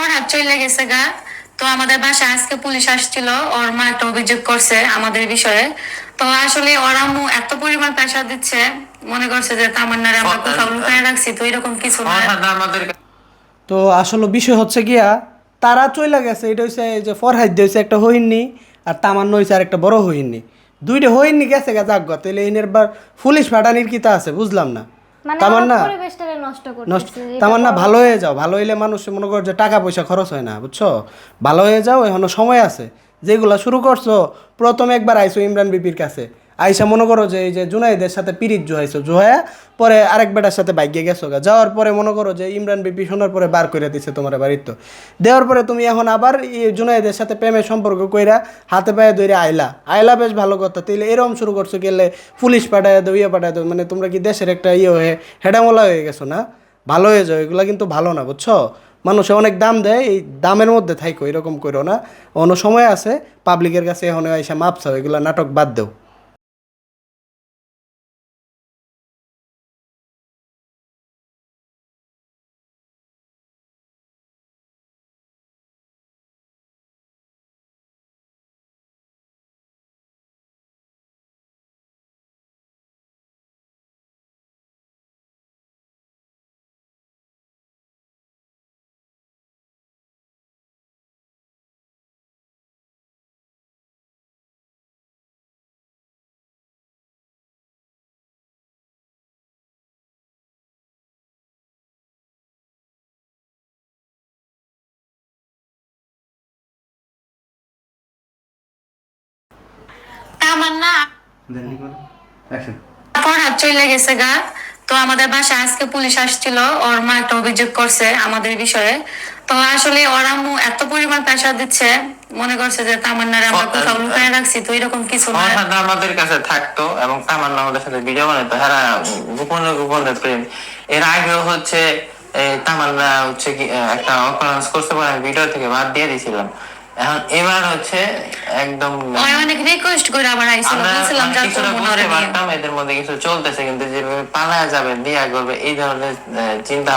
ফরহাদ চলে গেছে গা। তো আমাদের বাসায় আজকে পুলিশ আসছিল ওর মা একটা অভিযোগ করছে আমাদের বিষয়ে। তো আসলে ওর আম্মু এত পরিমাণ প্রেশার দিচ্ছে মনে করছে যে তামান্নারে আমরা কোথাও লুকায় রাখছি তো এরকম কিছু না। আমাদের তো আসলে বিষয় হচ্ছে গিয়া তারা চইলা গেছে এটা হচ্ছে এই যে ফরহাদ হয়েছে একটা হইননি আর তামান্ন হয়েছে আর একটা বড় হইননি। দুইটা হইননি গেছে গা যাক তাহলে এনের বার পুলিশ ফাটানির কিতা আছে বুঝলাম না। তামান্না করতেছে এটা তামান্না ভালো হয়ে যাও ভালো হইলে মানুষ মনে কর যে টাকা পয়সা খরচ হয় না বুঝছ? ভালো হয়ে যাও এখনও সময় আছে। যেগুলা শুরু করছ প্রথমে একবার আইসো ইমরান বিপির কাছে। আইসা মনে করো যে এই যে জুনাইদের সাথে পিরিত জুহাইছো, জুহায়া পরে আরেক বেটার সাথে বাইকে গেছো গা। যাওয়ার পরে মনে করো যে ইমরান বিপি শোনার পরে বার করে দিছে তোমার বাড়ির তো। দেওয়ার পরে তুমি এখন আবার জুনাইদের সাথে প্রেমের সম্পর্ক কইরা হাতে পায়ে ধরে আইলা। আইলা বেশ ভালো কথা, তাইলে এরকম শুরু করছ গেলে পুলিশ পাঠায় দেও ইয়ে পাঠায় দেও মানে তোমরা কি দেশের একটা ইয়ে হয়ে হেডামোলা হয়ে গেছো না? ভালো হয়ে যাও, এগুলো কিন্তু ভালো না, বুঝছ? মানুষে অনেক দাম দেয়, এই দামের মধ্যে থাইকো, এরকম করো না। অন্য সময় আছে পাবলিকের কাছে এখন এসে মাপ চাও, এগুলো নাটক বাদ দেও। চলে গেছে গা। তো আমাদের বাসায় আজকে পুলিশ আসছিল ওর মা একটা অভিযোগ করছে আমাদের বিষয়ে। তো আসলে ওর আম্মু এত পরিমাণ প্রেশার দিচ্ছে মনে করছে যে তামান্নারে আমরা কোথাও লুকায় রাখছি তো এরকম কিছু না। আমাদের কাছে থাকতো এবং তামান্না আমাদের সাথে বানাতো হ্যাঁ গোপনে গোপনে প্রেম। এর আগেও হচ্ছে এই তামান্না হচ্ছে একটা অকারেন্স করতে পারে ভিডিও থেকে বাদ দিয়ে দিয়েছিলাম এখন এবার হচ্ছে একদম অনেক রিকোয়েস্ট করে আবার আইসা বলছিলাম মানে যা মনে। পারতাম এদের মধ্যে কিছু চলতেছে কিন্তু যেভাবে পালা যাবে দিয়া করবে এই ধরনের চিন্তা